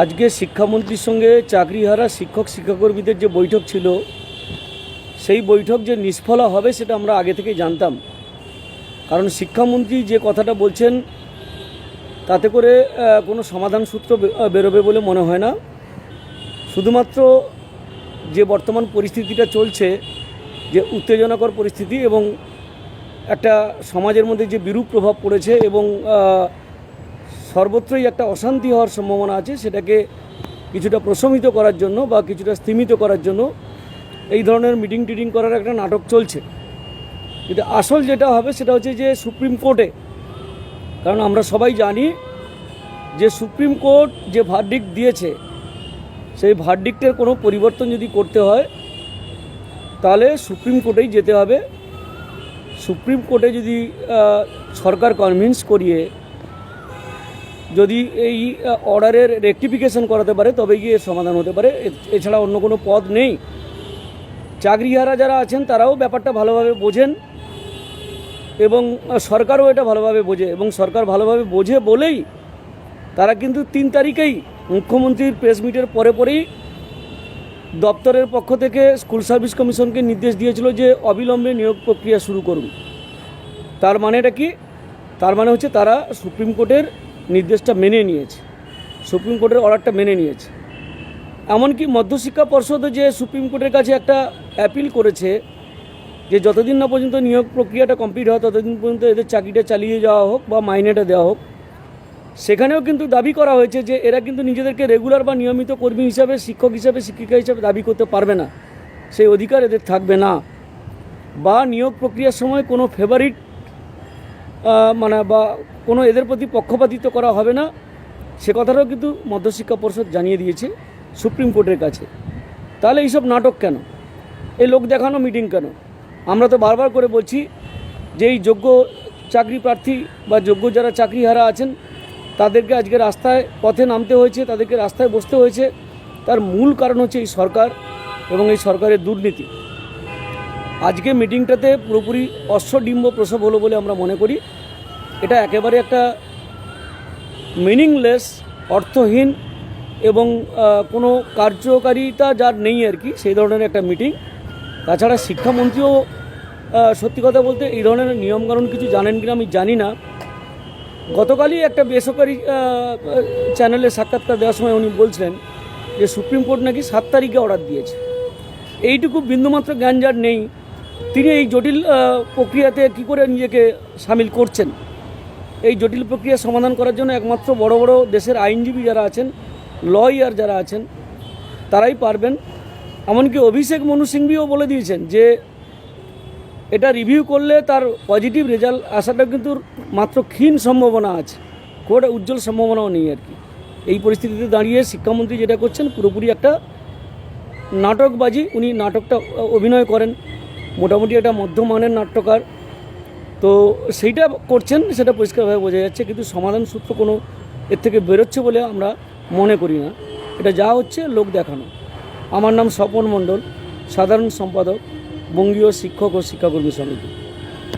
আজকে শিক্ষামন্ত্রীর সঙ্গে চাকরিহারা শিক্ষক শিক্ষাকর্মীদের যে বৈঠক ছিল, সেই বৈঠক যে নিষ্ফলা হবে সেটা আমরা আগে থেকেই জানতাম। কারণ শিক্ষামন্ত্রী যে কথাটা বলছেন, তাতে করে কোনো সমাধান সূত্র বেরোবে বলে মনে হয় না। শুধুমাত্র যে বর্তমান পরিস্থিতিটা চলছে, যে উত্তেজনাকর পরিস্থিতি এবং একটা সমাজের মধ্যে যে বিরূপ প্রভাব পড়েছে এবং সর্বত্রই একটা অশান্তি হওয়ার সম্ভাবনা আছে, সেটাকে কিছুটা প্রশমিত করার জন্য বা কিছুটা স্তীমিত করার জন্য এই ধরনের মিটিং টিটিং করার একটা নাটক চলছে। কিন্তু আসল যেটা হবে সেটা হচ্ছে যে সুপ্রিম কোর্টে, কারণ আমরা সবাই জানি যে সুপ্রিম কোর্ট যে ভার্ডিক্ট দিয়েছে, সেই ভার্ডিক্টের কোনো পরিবর্তন যদি করতে হয়, তাহলে সুপ্রিম কোর্টেই যেতে হবে। সুপ্রিম কোর্টে যদি সরকার কনভিন্স করিয়ে যদি এই অর্ডারের রেকটিফিকেশন করাতে পারে, তবে গিয়ে সমাধান হতে পারে। এছাড়া অন্য কোনো পদ নেই। চাকরিহারা যারা আছেন, তারাও ব্যাপারটা ভালোভাবে বোঝেন এবং সরকারও এটা ভালোভাবে বোঝে এবং সরকার ভালোভাবে বোঝে বলেই তারা কিন্তু তিন তারিখেই মুখ্যমন্ত্রীর প্রেস মিটের পরে পরেই দপ্তরের পক্ষ থেকে স্কুল সার্ভিস কমিশনকে নির্দেশ দিয়েছিল যে অবিলম্বে নিয়োগ প্রক্রিয়া শুরু করুন। তার মানেটা কি? তার মানে হচ্ছে তারা সুপ্রিম কোর্টের নির্দেশটা মেনে নিয়েছে। সুপ্রিম কোর্টের অর্ডারটা মেনে নিয়েছে। এমনকি মধ্যশিক্ষা পর্ষদও যে সুপ্রিম কোর্টের কাছে একটা অ্যাপিল করেছে যে যতদিন না পর্যন্ত নিয়োগ প্রক্রিয়াটা কমপ্লিট হয়, ততদিন পর্যন্ত এদের চাকরিটা চালিয়ে যাওয়া হোক বা মাইনেটা দেওয়া হোক, সেখানেও কিন্তু দাবি করা হয়েছে যে এরা কিন্তু নিজেদেরকে রেগুলার বা নিয়মিত কর্মী হিসাবে, শিক্ষক হিসাবে, শিক্ষিকা হিসাবে দাবি করতে পারবে না। সেই অধিকার এদের থাকবে না। বা নিয়োগ প্রক্রিয়ার সময় কোনো ফেভারিট মানে বা কোনো এদের প্রতি পক্ষপাতিত্ব করা হবে না। সে কথাটাও কিন্তু মধ্যশিক্ষা পরিষদ জানিয়ে দিয়েছে সুপ্রিম কোর্টের কাছে। তাহলে এইসব নাটক কেন? এই লোক দেখানো মিটিং কেন? আমরা তো বারবার করে বলছি যে এই যোগ্য চাকরি প্রার্থী বা যোগ্য যারা চাকরিহারা আছেন, তাদেরকে আজকে রাস্তায় পথে নামতে হয়েছে, তাদেরকে রাস্তায় বসতে হয়েছে। তার মূল কারণ হচ্ছে এই সরকার এবং এই সরকারের দুর্নীতি। আজকে মিটিংটাতে পুরোপুরি অশ্বডিম্ব প্রসব হলো বলে আমরা মনে করি। এটা একেবারে একটা মিনিংলেস অর্থহীন এবং কোনো কার্যকারিতা যার নেই আর কি, সেই ধরনের একটা মিটিং তাছাড়া শিক্ষামন্ত্রীও সত্যি কথা বলতে এই ধরনের নিয়মকানুন কিছু জানেন কিনা আমি জানি না। গতকালই একটা বেসরকারি চ্যানেলে সাক্ষাৎকার দেওয়ার সময় উনি বলছিলেন যে, সুপ্রিম কোর্ট নাকি সাত তারিখে অর্ডার দিয়েছে। এইটুকু বিন্দুমাত্র জ্ঞান যার নেই। তিনি এই জটিল প্রক্রিয়াতে কি করে নিজেকে সামিল করছেন? এই জটিল প্রক্রিয়া সমাধান করার জন্য একমাত্র বড় বড় দেশের আইনজীবী যারা আছেন লয়ার যারা আছেন, তারাই পারবেন। এমনকি অভিষেক মনু সিংভিও বলে দিয়েছেন যে, এটা রিভিউ করলে তার পজিটিভ রেজাল্ট আসাটা কিন্তু মাত্র ক্ষীণ সম্ভাবনা আছে। খুব একটা উজ্জ্বল সম্ভাবনাও নেই আর কি। এই পরিস্থিতিতে দাঁড়িয়ে শিক্ষামন্ত্রী যেটা করছেন, পুরোপুরি একটা নাটকবাজি, উনি নাটকটা অভিনয় করেন। মোটামুটি একটা মধ্যমানের নাট্যকার। তো সেইটা করছেন, সেটা পরিষ্কারভাবে বোঝা যাচ্ছে, কিন্তু সমাধান সূত্র কোনো এর থেকে বেরোচ্ছে বলে আমরা মনে করি না। এটা যা হচ্ছে লোক দেখানো। আমার নাম স্বপন মণ্ডল, সাধারণ সম্পাদক, বঙ্গীয় শিক্ষক ও শিক্ষাকর্মী সমিতি।